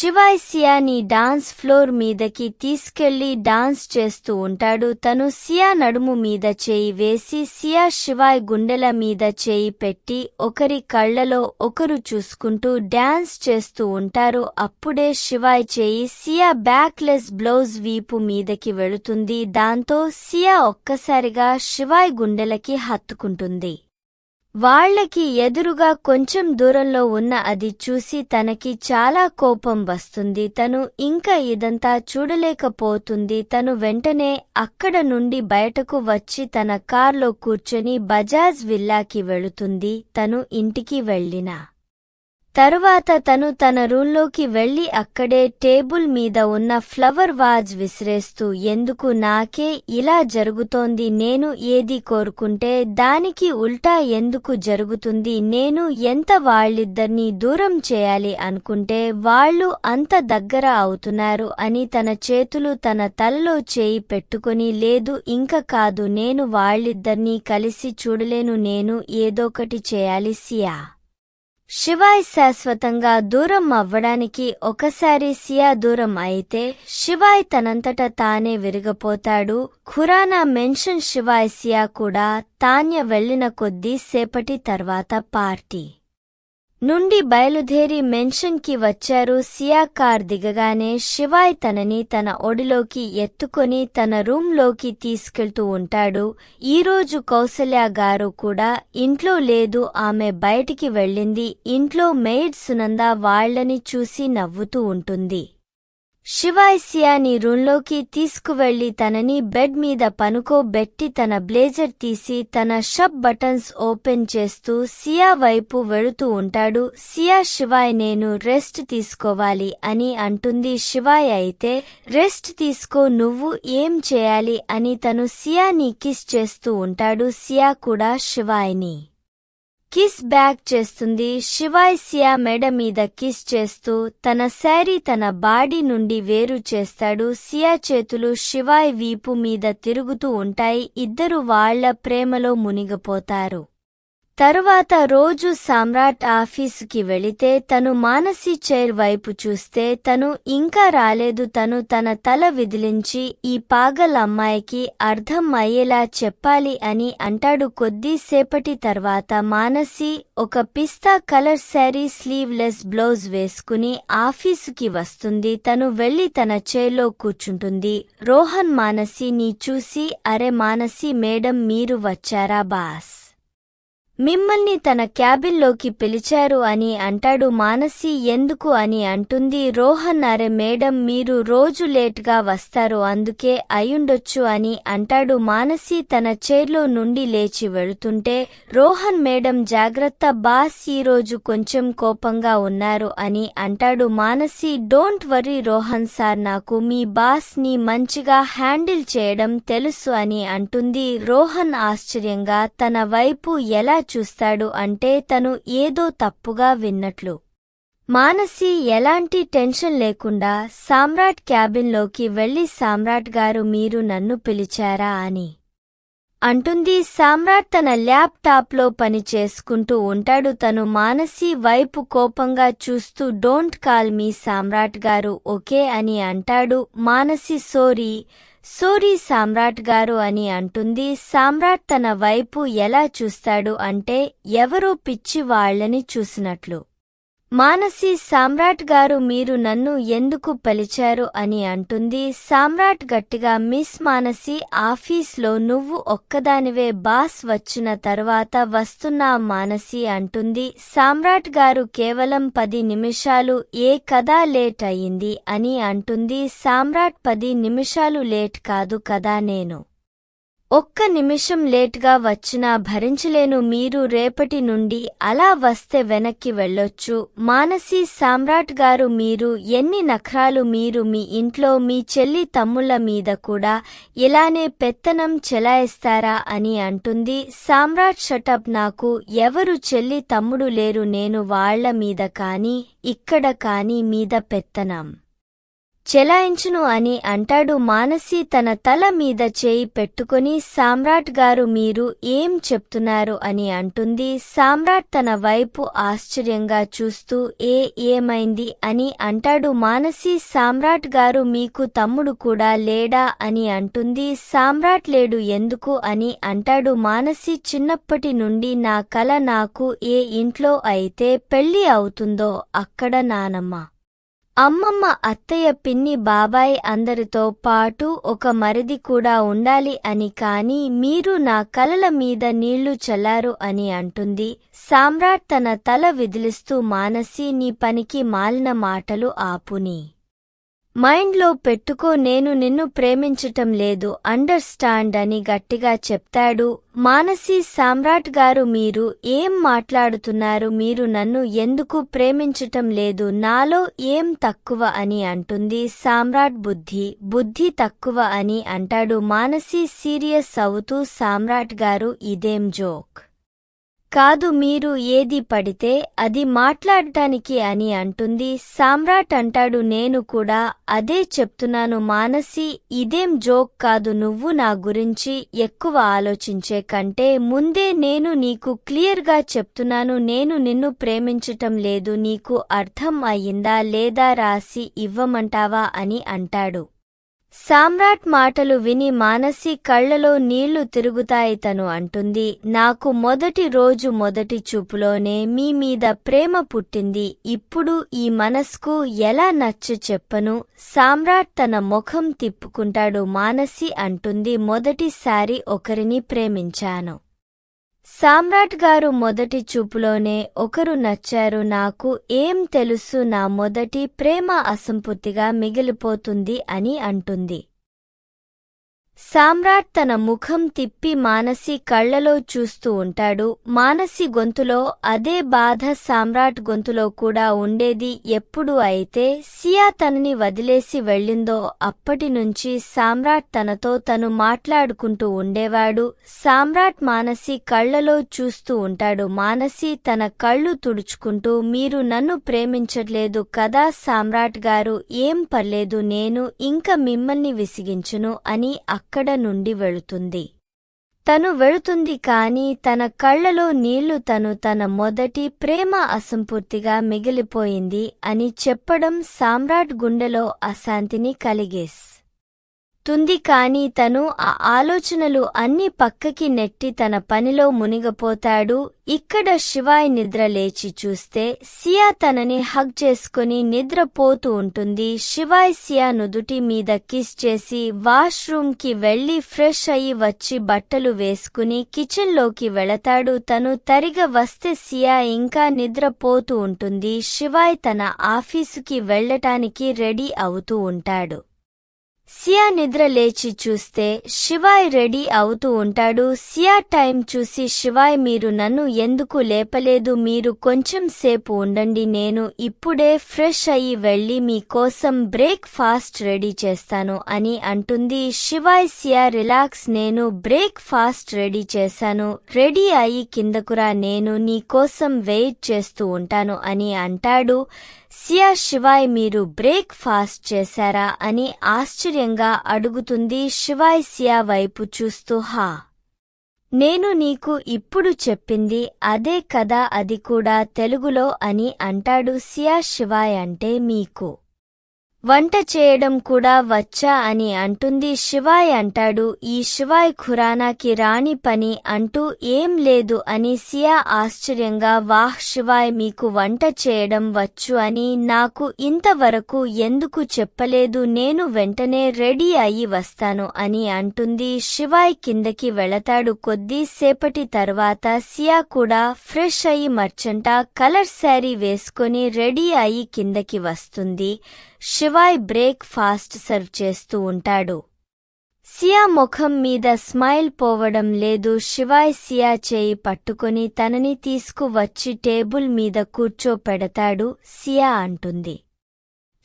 Shivay సియాని dance floor మీదకి తీసుకెళ్ళి dance చేస్తూ ఉంటాడు. తను సియా నడుము మీద చేయి వేసి సియా శివాయ్ గుండెల మీద చేయి పెట్టి ఒకరి కళ్ళలో ఒకరు చూసుకుంటూ డాన్స్ చేస్తూ ఉంటారు. అప్పుడే శివాయ్ చేయి సియా బ్యాక్లెస్ బ్లౌజ్ వీపు మీదకి వెళుతుంది. దాంతో సియా ఒక్కసారిగా శివాయ్ గుండెలకి హత్తుకుంటుంది. వాళ్ళకి ఎదురుగా కొంచెం దూరంలో ఉన్న అది చూసి తనకి చాలా కోపం వస్తుంది. తను ఇంకా ఇదంతా చూడలేకపోతుంది. తను వెంటనే అక్కడ నుండి బయటకు వచ్చి తన కార్లో కూర్చొని బజాజ్ విల్లాకి వెళుతుంది. తను ఇంటికి వెళ్ళినా. తరువాత తను తన రూంలోకి వెళ్ళి అక్కడే టేబుల్ మీద ఉన్న ఫ్లవర్ వాజ్ విసిరేస్తూ ఎందుకు నాకే ఇలా జరుగుతోంది? నేను ఏది కోరుకుంటే దానికి ఉల్టా ఎందుకు జరుగుతుంది? నేను ఎంత వాళ్ళిద్దరినీ దూరం చేయాలి అనుకుంటే వాళ్ళు అంత దగ్గర అవుతున్నారు అని తన చేతులు తన తలలో చేయి పెట్టుకుని లేదు ఇంక కాదు. నేను వాళ్ళిద్దరినీ కలిసి చూడలేను. నేను ఏదోకటి చేయాలి సియా. శివాయ్ శాశ్వతంగా దూరం అవ్వడానికి ఒకసారి సియా దూరం అయితే శివాయ్ తనంతట తానే విరిగపోతాడు. ఖురానా మెన్షన్ శివాయ్ సియా కూడా తాన్య వెళ్ళిన కొద్దీ సేపటి తర్వాత పార్టీ. నుండి బయలుదేరి మెన్షన్కి వచ్చారు సియా కార్ దిగగానే శివాయ్ తనని తన ఒడిలోకి ఎత్తుకొని తన రూంలోకి తీసుకెళ్తూ ఉంటాడు. ఈరోజు కౌసల్య గారు కూడా ఇంట్లో లేదు ఆమె బయటికి వెళ్ళింది. ఇంట్లో మెయిడ్ సునంద వాళ్ళని చూసి నవ్వుతూ ఉంటుంది. శివాయ్ సియాని రూంలోకి తీసుకువెళ్ళి తనని బెడ్ మీద పనుకోబెట్టి తన బ్లేజర్ తీసి తన షబ్ బటన్స్ ఓపెన్ చేస్తూ సియా వైపు వెళుతూ ఉంటాడు. సియా శివాయ్ నేను రెస్ట్ తీసుకోవాలి అని అంటుంది శివాయ్. అయితే రెస్ట్ తీసుకో నువ్వు ఏం చేయాలి అని తను సియాని కిస్ చేస్తూ ఉంటాడు. సియా కూడా శివాయ్ని కిస్ బ్యాక్ చేస్తుంది శివాయ్ సియా మెడ మీద కిస్ చేస్తూ తన శారీ తన బాడీ నుండి వేరు చేస్తాడు. సియా చేతులు శివాయ్ వీపు మీద తిరుగుతూ ఉంటాయి. ఇద్దరు వాళ్ళ ప్రేమలో మునిగిపోతారు. తరువాత రోజు సామ్రాట్ ఆఫీసుకి వెళితే తను మానసి చైర్ వైపు చూస్తే తను ఇంకా రాలేదు. తను తన తల విదిలించి ఈ పాగల్ అమ్మాయికి అర్థం అయ్యేలా చెప్పాలి అని అంటాడు. కొద్దిసేపటి తర్వాత మానసి ఒక పిస్తా కలర్ శారీ స్లీవ్లెస్ బ్లౌజ్ వేసుకుని ఆఫీసుకి వస్తుంది. తను వెళ్ళి తన చైర్లో కూర్చుంటుంది. రోహన్ మానసి నీ చూసి అరే మానసి మేడం మీరు వచ్చారా బాస్? మిమ్మల్ని తన క్యాబిన్లోకి పిలిచారు అని అంటాడు మానసి. ఎందుకు అని అంటుంది రోహన్. అరే మేడం మీరు రోజు లేట్గా వస్తారు అందుకే అయ్యుండొచ్చు అని అంటాడు మానసి. తన చైర్లో నుండి లేచి వెళుతుంటే రోహన్ మేడం జాగ్రత్త బాస్ ఈరోజు కొంచెం కోపంగా ఉన్నారు అని అంటాడు Mansi. Don't worry Rohan sir నాకు మీ బాస్ని మంచిగా హ్యాండిల్ చేయడం తెలుసు అని అంటుంది. రోహన్ ఆశ్చర్యంగా తన వైపు ఎలా చూస్తాడు అంటే తను ఏదో తప్పుగా విన్నట్లు. మానసి ఎలాంటి టెన్షన్ లేకుండా సామ్రాట్ క్యాబిన్లోకి వెళ్ళి సామ్రాట్ గారు మీరు నన్ను పిలిచారా అని అంటుంది. సామ్రాట్ తన ల్యాప్టాప్లో పని చేసుకుంటూ ఉంటాడు. తను మానసి వైపు కోపంగా చూస్తూ డోంట్ కాల్ మీ సామ్రాట్ గారు ఓకే అని అంటాడు. మానసి సోరీ సోరీ సామ్రాట్ గారు అని అంటుంది సామ్రాట్ తన వైపు ఎలా చూస్తాడు అంటే ఎవరో పిచ్చి వాళ్ళని చూసినట్లు. మానసి సామ్రాట్ గారు మీరు నన్ను ఎందుకు పిలిచారు అని అంటుంది. సామ్రాట్ గట్టిగా మిస్ మానసి ఆఫీస్లో నువ్వు ఒక్కదానివే బాస్ వచ్చిన తర్వాత వస్తున్నా మానసి అంటుంది. సామ్రాట్ గారు కేవలం పది నిమిషాలు ఏ కదా లేట్ అయింది అని అంటుంది. సామ్రాట్ పది నిమిషాలు లేట్ కాదు కదా నేను. ఒక్క నిమిషం లేట్గా వచ్చినా భరించలేను మీరు రేపటి నుండి అలా వస్తే వెనక్కి వెళ్ళొచ్చు. మానసి సామ్రాట్ గారు మీరు ఎన్ని నఖరాలు మీరు మీ ఇంట్లో మీ చెల్లి తమ్ముళ్ళ మీద కూడా ఇలానే పెత్తనం చెలాయిస్తారా అని అంటుంది. సామ్రాట్ షటప్ నాకు ఎవరు చెల్లి తమ్ముడు లేరు నేను వాళ్ళ మీద కాని ఇక్కడ కాని మీద పెత్తనం. చెలాయించును అని అంటాడు మానసి తన తల మీద చేయి పెట్టుకొని సామ్రాట్ గారు మీరు ఏం చెప్తున్నారు? అని అంటుంది. సామ్రాట్ తన వైపు ఆశ్చర్యంగా చూస్తూ ఏ ఏమైంది? అని అంటాడు మానసి. సామ్రాట్ గారు మీకు తమ్ముడు కూడా లేడా? అని అంటుంది. సామ్రాట్ లేడు ఎందుకు? అని అంటాడు మానసి. చిన్నప్పటి నుండి నా కల నాకు ఏ ఇంట్లో అయితే పెళ్ళి అవుతుందో అక్కడ నానమ్మ అమ్మమ్మ అత్తయ్య పిన్ని బాబాయ్ అందరితో పాటు ఒక మరిది కూడా ఉండాలి అని కాని మీరు నా కలల మీద నీళ్ళు చల్లారు అని అంటుంది. సామ్రాట్ తన తల విదిలిస్తూ మానసి నీ పనికి మాలిన మాటలు ఆపుని. మైండ్లో పెట్టుకో నేను నిన్ను ప్రేమించటం లేదు అండర్స్టాండ్ అని గట్టిగా చెప్తాడు. మానసి సామ్రాట్ గారు మీరు ఏం మాట్లాడుతున్నారు? మీరు నన్ను ఎందుకు ప్రేమించటం లేదు? నాలో ఏం తక్కువ అని అంటుంది సామ్రాట్ బుద్ధి. బుద్ధి తక్కువ అని అంటాడు. మానసి సీరియస్ అవుతూ సామ్రాట్ గారు ఇదేం జోక్? కాదు మీరు ఏది పడితే అది మాట్లాడటానికి అని అంటుంది. సామ్రాట్ అంటాడు నేను కూడా అదే చెప్తున్నాను మానసి ఇదేం జోక్ కాదు నువ్వు నా గురించి ఎక్కువ ఆలోచించే కంటే ముందే నేను నీకు క్లియర్గా చెప్తున్నాను నేను నిన్ను ప్రేమించటం లేదు నీకు అర్థం అయిందా లేదా రాసి ఇవ్వమంటావా అని అంటాడు. సామ్రాట్ మాటలు విని మానసి కళ్ళలో నీళ్ళు తిరుగుతాయి తను అంటుంది. నాకు మొదటి రోజు మొదటి చూపులోనే మీ మీద ప్రేమ పుట్టింది. ఇప్పుడు ఈ మనస్కు ఎలా నచ్చ చెప్పను? సామ్రాట్ తన ముఖం తిప్పుకుంటాడు మానసి అంటుంది. మొదటిసారి ఒకరిని ప్రేమించాను. సామ్రాట్ గారు మొదటి చూపులోనే ఒకరు నచ్చారు. నాకు ఏం తెలుసు నా మొదటి ప్రేమ అసంపూర్తిగా మిగిలిపోతుంది అని అంటుంది. సామ్రాట్ తన ముఖం తిప్పి మానసి కళ్ళలో చూస్తూ ఉంటాడు. మానసి గొంతులో అదే బాధ సామ్రాట్ గొంతులో కూడా ఉండేది. ఎప్పుడు అయితే సియా తనని వదిలేసి వెళ్ళిందో అప్పటినుంచి సామ్రాట్ తనతో తను మాట్లాడుకుంటూ ఉండేవాడు. సామ్రాట్ మానసి కళ్ళలో చూస్తూ ఉంటాడు. మానసి తన కళ్ళు తుడుచుకుంటూ మీరు నన్ను ప్రేమించట్లేదు కదా సామ్రాట్ గారు ఏం పర్లేదు నేను ఇంక మిమ్మల్ని విసిగించును అని అక్కడ నుండి వెళుతుంది. తను వెళుతుంది కాని తన కళ్ళలో నీళ్ళు తను తన మొదటి ప్రేమ అసంపూర్తిగా మిగిలిపోయింది అని చెప్పడం సామ్రాట్ గుండెలో అశాంతిని కలిగేస్. తుంది కాని తను ఆ ఆలోచనలు అన్ని పక్కకి నెట్టి తన పనిలో మునిగపోతాడు. ఇక్కడ శివాయ్ నిద్ర లేచి చూస్తే సియా తనని హగ్ చేసుకుని నిద్రపోతూ ఉంటుంది. శివాయ్ సియా నుదుటి మీద కిస్ చేసి వాష్రూమ్కి వెళ్ళి ఫ్రెష్ అయి వచ్చి బట్టలు వేసుకుని కిచెన్లోకి వెళతాడు. తను తరిగ వస్తే సియా ఇంకా నిద్రపోతూ ఉంటుంది. శివాయ్ తన ఆఫీసుకి వెళ్ళటానికి రెడీ అవుతూ ఉంటాడు. సియా నిద్ర లేచి చూస్తే శివాయ్ రెడీ అవుతూ ఉంటాడు. సియా టైం చూసి శివాయ్ మీరు నన్ను ఎందుకు లేపలేదు? మీరు కొంచెం సేపు ఉండండి నేను ఇప్పుడే ఫ్రెష్ అయ్యి వెళ్ళి మీకోసం బ్రేక్ ఫాస్ట్ రెడీ చేస్తాను అని అంటుంది. శివాయ్ సియా రిలాక్స్ నేను బ్రేక్ ఫాస్ట్ రెడీ చేశాను. రెడీ అయి కిందకురా నేను నీకోసం వెయిట్ చేస్తూ ఉంటాను అని అంటాడు. సియా శివాయ్ మీరు బ్రేక్ ఫాస్ట్ చేశారా అని ఆశ్చర్యంగా అడుగుతుంది శివాయ్ సియా వైపు చూస్తూ హా. నేను నీకు ఇప్పుడు చెప్పింది అదే కదా అది కూడా తెలుగులో అని అంటాడు సియా శివాయ్ అంటే మీకు. వంట చేయడం కూడా వచ్చా అని అంటుంది శివాయ్ అంటాడు ఈ శివాయ్ ఖురానాకి రాని పని అంటూ ఏం లేదు అని సియా ఆశ్చర్యంగా వాహ్ శివాయ్ మీకు వంట చేయడం వచ్చు అని నాకు ఇంతవరకు ఎందుకు చెప్పలేదు నేను వెంటనే రెడీ అయి వస్తాను అని అంటుంది శివాయ్ కిందకి వెళతాడు. కొద్దిసేపటి తర్వాత సియా కూడా ఫ్రెష్ అయి మర్చంట కలర్ శారీ వేసుకొని రెడీ అయి కిందకి వస్తుంది. శివాయ్ బ్రేక్ ఫాస్ట్ సర్వ్ చేస్తూ ఉంటాడు. సియా ముఖం మీద స్మైల్ పోవడం లేదు. శివాయ్ సియా చేయి పట్టుకుని తనని తీసుకువచ్చి టేబుల్ మీద కూర్చోపెడతాడు. సియా అంటుంది.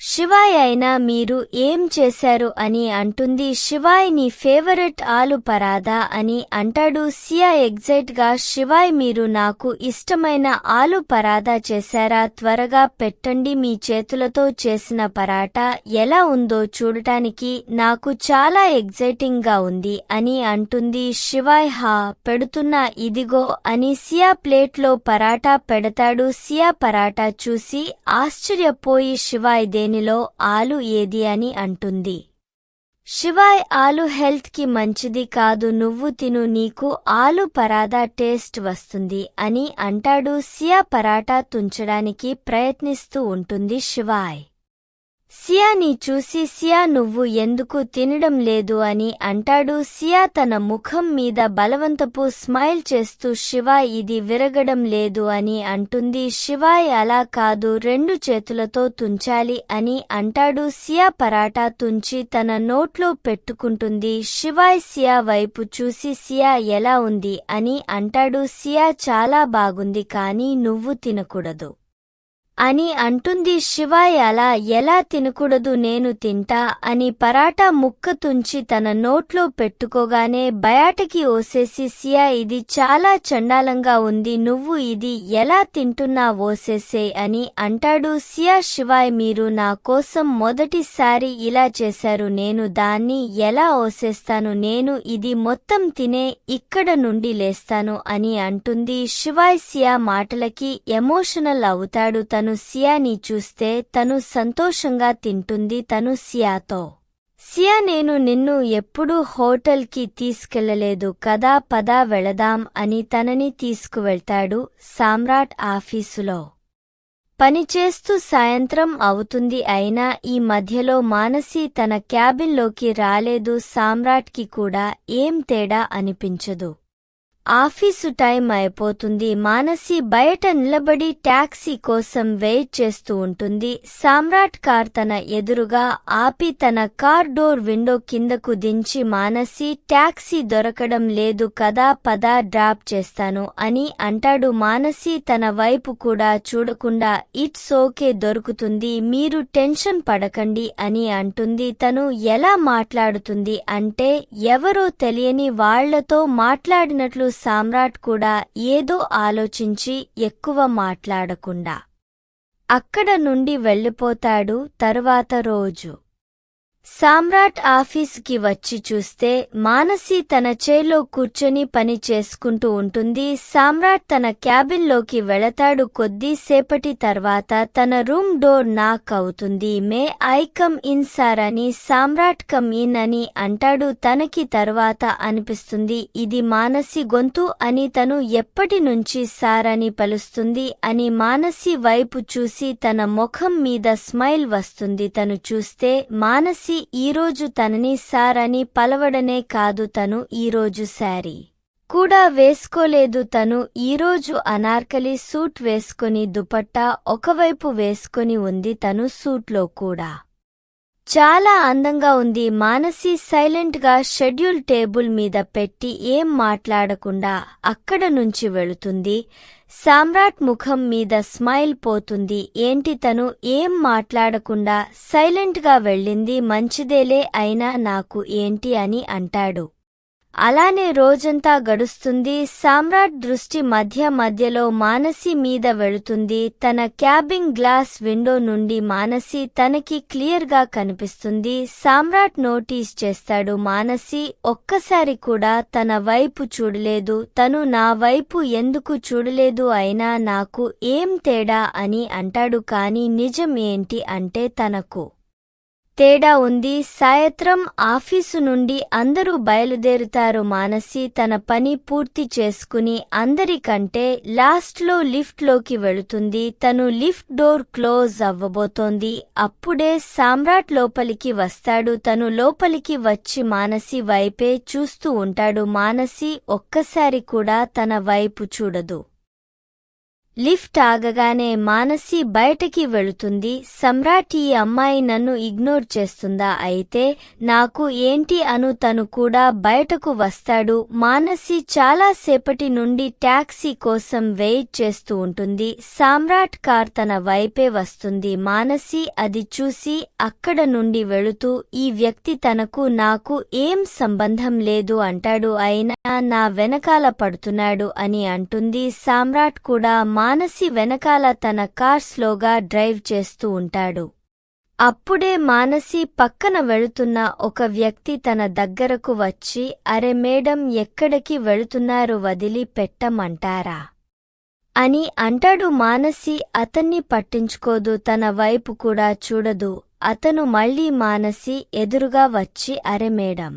శివాయ్ అయినా మీరు ఏం చేశారు అని అంటుంది శివాయ్ నీ ఫేవరెట్ ఆలు పరాదా అని అంటాడు సియా ఎగ్జైట్గా శివాయ్ మీరు నాకు ఇష్టమైన ఆలు పరాదా చేశారా? త్వరగా పెట్టండి మీ చేతులతో చేసిన పరాటా ఎలా ఉందో చూడటానికి నాకు చాలా ఎగ్జైటింగ్గా ఉంది అని అంటుంది శివాయ్ హా పెడుతున్నా ఇదిగో అని సియా ప్లేట్లో పరాటా పెడతాడు. సియా పరాటా చూసి ఆశ్చర్యపోయి శివాయ్ దేని దీనిలో ఆలు ఏది అని అంటుంది. శివాయ్ ఆలు హెల్త్కి మంచిది కాదు నువ్వు తిను నీకు ఆలు పరాదా టేస్ట్ వస్తుంది అని అంటాడు. సియా పరాటా తుంచడానికి ప్రయత్నిస్తూ ఉంటుంది శివాయ్. సియాని చూసి సియా నువ్వు ఎందుకు తినడం లేదు? అని అంటాడు. సియా తన ముఖం మీద బలవంతపు స్మైల్ చేస్తూ శివ ఇది విరగడం లేదు అని అంటుంది. శివాయ్ అలా కాదు రెండు చేతులతో తుంచాలి అని అంటాడు. సియా పరాటా తుంచి తన నోట్లో పెట్టుకుంటుంది. శివాయ్ సియా వైపు చూసి సియా ఎలా ఉంది? అని అంటాడు. సియా చాలా బాగుంది కానీ నువ్వు తినకూడదు. అని అంటుంది శివాయ్ అలా ఎలా తినకూడదు నేను తింటా అని పరాటా ముక్క తుంచి తన నోట్లో పెట్టుకోగానే బయాటకి ఓసేసి సియా ఇది చాలా చండాలంగా ఉంది నువ్వు ఇది ఎలా తింటున్నా ఓసేసే అని అంటాడు సియా. శివాయ్ మీరు నా కోసం మొదటిసారి ఇలా చేశారు నేను దాన్ని ఎలా ఓసేస్తాను నేను ఇది మొత్తం తినే ఇక్కడ నుండి లేస్తాను అని అంటుంది శివాయ్. సియా మాటలకి ఎమోషనల్ అవుతాడు తను సియాని చూస్తే తను సంతోషంగా తింటుంది తను సియాతో. సియా నేను నిన్ను ఎప్పుడూ హోటల్కి తీసుకెళ్ళలేదు కదా పదా వెళదాం అని తనని తీసుకువెళ్తాడు సామ్రాట్ ఆఫీసులో. పనిచేస్తూ సాయంత్రం అవుతుంది అయినా ఈ మధ్యలో మానసి తన క్యాబిన్లోకి రాలేదు సామ్రాట్కి కూడా ఏం తేడా అనిపించదు. ఆఫీసు టైం అయిపోతుంది. మానసి బయట నిలబడి ట్యాక్సీ కోసం వెయిట్ చేస్తూ ఉంటుంది. సామ్రాట్ కార్ తన ఎదురుగా ఆపి తన కార్ డోర్ విండో కిందకు దించి మానసి ట్యాక్సీ దొరకడం లేదు కదా పదా డ్రాప్ చేస్తాను అని అంటాడు. మానసి తన వైపు కూడా చూడకుండా ఇట్స్ ఓకే దొరుకుతుంది. మీరు టెన్షన్ పడకండి అని అంటుంది. తను ఎలా మాట్లాడుతుంది అంటే ఎవరో తెలియని వాళ్ళతో మాట్లాడినట్లు సామ్రాట్ కూడా ఏదో ఆలోచించి ఎక్కువ మాట్లాడకుండా అక్కడ నుండి వెళ్ళిపోతాడు తరువాత రోజు. సామ్రాట్ ఆఫీసుకి వచ్చి చూస్తే మానసి తన చేలో కూర్చొని పని చేసుకుంటూ ఉంటుంది. సామ్రాట్ తన క్యాబిన్లోకి వెళతాడు. కొద్దిసేపటి తర్వాత తన రూమ్ డోర్ నాక్ అవుతుంది. May I come in sir అని సామ్రాట్ కమ్ ఇన్ అని అంటాడు. తనకి తర్వాత అనిపిస్తుంది. ఇది మానసి గొంతు అని తను ఎప్పటి నుంచి సార్ అని పలుస్తుంది అని మానసి వైపు చూసి తన ముఖం మీద స్మైల్ వస్తుంది. తను చూస్తే మానసి ఈరోజు తనని సార్ అని పలవడనే కాదు తను ఈరోజు శారీ. కూడా వేసుకోలేదు తను ఈరోజు అనార్కలి సూట్ వేసుకుని దుపట్టా ఒకవైపు వేసుకొని ఉంది తను సూట్లో కూడా. చాలా అందంగా ఉంది. మానసి సైలెంట్గా షెడ్యూల్ టేబుల్ మీద పెట్టి ఏం మాట్లాడకుండా అక్కడ నుంచి వెళుతుంది. సామ్రాట్ ముఖం మీద స్మైల్ పోతుంది. ఏంటి తను ఏం మాట్లాడకుండా సైలెంట్గా వెళ్ళింది? మంచిదేలే అయినా నాకు ఏంటి అని అంటాడు. అలానే రోజంతా గడుస్తుంది సామ్రాట్ దృష్టి మధ్య మధ్యలో మానసి మీద వెళుతుంది తన క్యాబిన్ గ్లాస్ విండో నుండి మానసి తనకి క్లియర్గా కనిపిస్తుంది సామ్రాట్ నోటీస్ చేస్తాడు మానసి ఒక్కసారి కూడా తన వైపు చూడలేదు తను నా వైపు ఎందుకు చూడలేదు అయినా నాకు ఏం తేడా అని అంటాడు కాని నిజం ఏంటి అంటే తనకు తేడా ఉంది. సాయత్రం ఆఫీసు నుండి అందరూ బయలుదేరుతారు. మానసి తన పని పూర్తి చేసుకుని అందరికంటే లాస్ట్లో లిఫ్ట్లోకి వెళుతుంది. తను లిఫ్ట్ డోర్ క్లోజ్ అవ్వబోతోంది. అప్పుడే సామ్రాట్ లోపలికి వస్తాడు. తను లోపలికి వచ్చి మానసి వైపే చూస్తూ ఉంటాడు. మానసి ఒక్కసారి కూడా తన వైపు చూడదు. లిఫ్ట్ ఆగగానే మానసి బయటకి వెళుతుంది. సమ్రాట్ ఈ అమ్మాయి నన్ను ఇగ్నోర్ చేస్తుందా? అయితే నాకు ఏంటి అను తను కూడా బయటకు వస్తాడు. మానసి చాలా సేపటి నుండి ట్యాక్సీ కోసం వెయిట్ చేస్తూ ఉంటుంది. సామ్రాట్ కార్ తన వైపే వస్తుంది. మానసి అది చూసి అక్కడ నుండి వెళుతూ ఈ వ్యక్తి తనకు నాకు ఏం సంబంధం లేదు అంటాడు. అయినా నా వెనకాల పడుతున్నాడు అని అంటుంది. సామ్రాట్ కూడా మానసి వెనకాల తన కార్ స్లోగా డ్రైవ్ చేస్తూ ఉంటాడు. అప్పుడే మానసి పక్కన వెళుతున్న ఒక వ్యక్తి తన దగ్గరకు వచ్చి అరె మేడం ఎక్కడికి వెళుతున్నారు? వదిలి పెట్టమంటారా అని అంటాడు మానసి. అతన్ని పట్టించుకోదు తన వైపు కూడా చూడదు. అతను మళ్ళీ మానసి ఎదురుగా వచ్చి అరే మేడం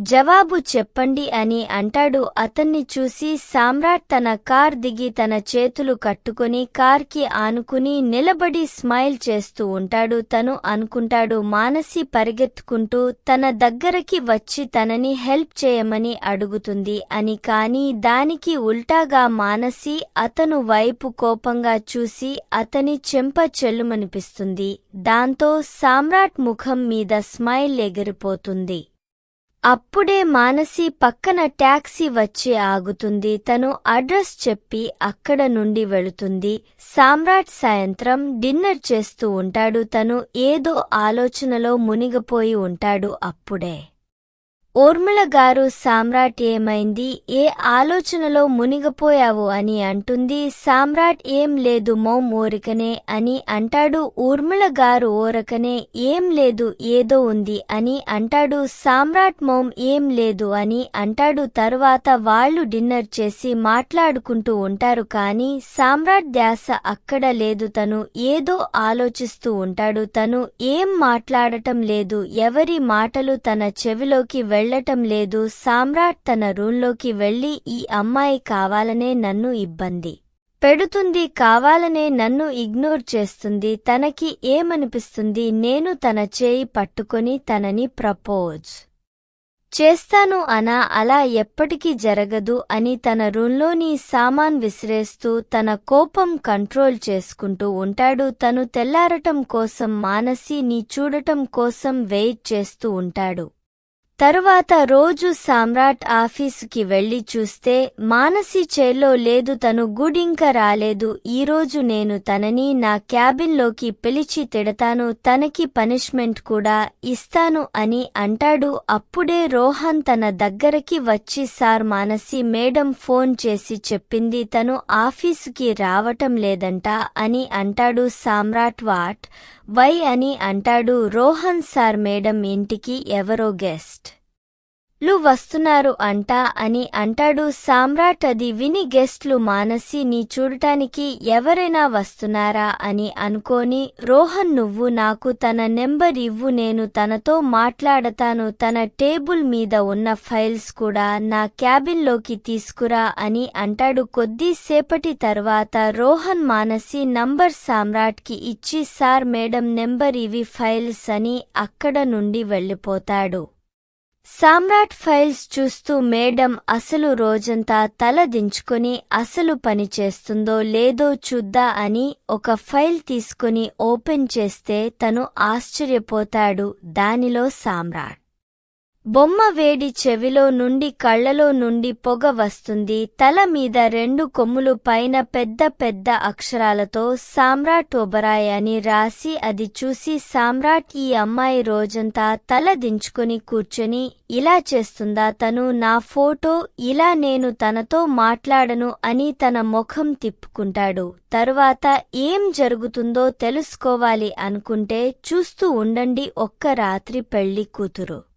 జవాబు చెప్పండి అని అంటాడు. అతన్ని చూసి సామ్రాట్ తన కార్ దిగి తన చేతులు కట్టుకుని కార్కి ఆనుకుని నిలబడి స్మైల్ చేస్తూ ఉంటాడు. తను అనుకుంటాడు మానసి పరిగెత్తుకుంటూ తన దగ్గరకి వచ్చి తనని హెల్ప్ చేయమని అడుగుతుంది అని. కాని దానికి ఉల్టాగా మానసి అతను వైపు కోపంగా చూసి అతని చెంప చెల్లుమనిపిస్తుంది. దాంతో సామ్రాట్ ముఖం మీద స్మైల్ ఎగిరిపోతుంది. అప్పుడే మానసి పక్కన టాక్సీ వచ్చి ఆగుతుంది. తను అడ్రస్ చెప్పి అక్కడ నుండి వెళుతుంది. సామ్రాట్ సాయంత్రం డిన్నర్ చేస్తూ ఉంటాడు. తను ఏదో ఆలోచనలో మునిగిపోయి ఉంటాడు అప్పుడే. ఊర్మిళ గారు సామ్రాట్ ఏమైంది? ఏ ఆలోచనలో మునిగిపోయావు అని అంటుంది. సామ్రాట్ ఏం లేదు మోం ఊరకనే అని అంటాడు. ఊర్మిళ గారు ఊరకనే ఏం లేదు ఏదో ఉంది అని అంటాడు. సామ్రాట్ మోం ఏం లేదు అని అంటాడు. తరువాత వాళ్ళు డిన్నర్ చేసి మాట్లాడుకుంటూ ఉంటారు కాని సామ్రాట్ ధ్యాస అక్కడ లేదు. తను ఏదో ఆలోచిస్తూ ఉంటాడు. తను ఏం మాట్లాడటం లేదు. ఎవరి మాటలు తన చెవిలోకి వెళ్ళటం లేదు. సామ్రాట్ తన రూంలోకి వెళ్ళి ఈ అమ్మాయి కావాలనే నన్ను ఇబ్బంది పెడుతుంది కావాలనే నన్ను ఇగ్నోర్ చేస్తుంది. తనకి ఏమనిపిస్తుంది? నేను తన చేయి పట్టుకొని తనని ప్రపోజ్ చేస్తాను అనా అలా ఎప్పటికీ జరగదు అని తన రూంలోని సామాన్ విసిరేస్తూ తన కోపం కంట్రోల్ చేసుకుంటూ ఉంటాడు. తను తెల్లారటం కోసం మానసి నీ చూడటం కోసం వెయిట్ చేస్తూ ఉంటాడు. తరువాత రోజు సామ్రాట్ ఆఫీసుకి వెళ్ళి చూస్తే మానసి చైర్లో లేదు తను గుడింక రాలేదు ఈరోజు నేను తనని నా క్యాబిన్లోకి పిలిచి తిడతాను తనకి పనిష్మెంట్ కూడా ఇస్తాను అని అంటాడు. అప్పుడే రోహన్ తన దగ్గరకి వచ్చి సార్ మానసి మేడం ఫోన్ చేసి చెప్పింది తను ఆఫీసుకి రావటం లేదంట అని అంటాడు సామ్రాట్ వాట్. వై అని అంటాడు రోహన్ సార్ మేడం ఇంటికి ఎవరో గెస్ట్. లు వస్తున్నారు అంటా అని అంటాడు సామ్రాట్. అది విని గెస్ట్లు మానసి నీ చూడటానికి ఎవరైనా వస్తున్నారా? అని అనుకోని రోహన్ నువ్వు నాకు తన నెంబర్ ఇవ్వు నేను తనతో మాట్లాడతాను తన టేబుల్ మీద ఉన్న ఫైల్స్ కూడా నా క్యాబిన్లోకి తీసుకురా అని అంటాడు. కొద్దిసేపటి తర్వాత రోహన్ మానసి నంబర్ సామ్రాట్కి ఇచ్చి సార్ మేడం నెంబర్ ఇవి ఫైల్స్ అని అక్కడ నుండి వెళ్ళిపోతాడు. సామ్రాట్ ఫైల్స్ చూస్తూ మేడం అసలు రోజంతా తల దించుకుని అసలు పని చేస్తుందో లేదో చూద్దా అని ఒక ఫైల్ తీసుకుని ఓపెన్ చేస్తే తను ఆశ్చర్యపోతాడు. దానిలో సామ్రాట్ బొమ్మ వేడి చెవిలో నుండి కళ్ళలో నుండి పొగ వస్తుంది. తల మీద రెండు కొమ్ములు పైన పెద్ద పెద్ద అక్షరాలతో సామ్రాట్ ఒబరాయ్ అని రాసి అది చూసి సామ్రాట్ ఈ అమ్మాయి రోజంతా తల దించుకొని కూర్చొని ఇలా చేస్తుందా తను? నా ఫోటో ఇలా నేను తనతో మాట్లాడను అని తన ముఖం తిప్పుకుంటాడు. తరువాత ఏం జరుగుతుందో తెలుసుకోవాలి అనుకుంటే చూస్తూ ఉండండి ఒక్క రాత్రి పెళ్ళి కూతురు.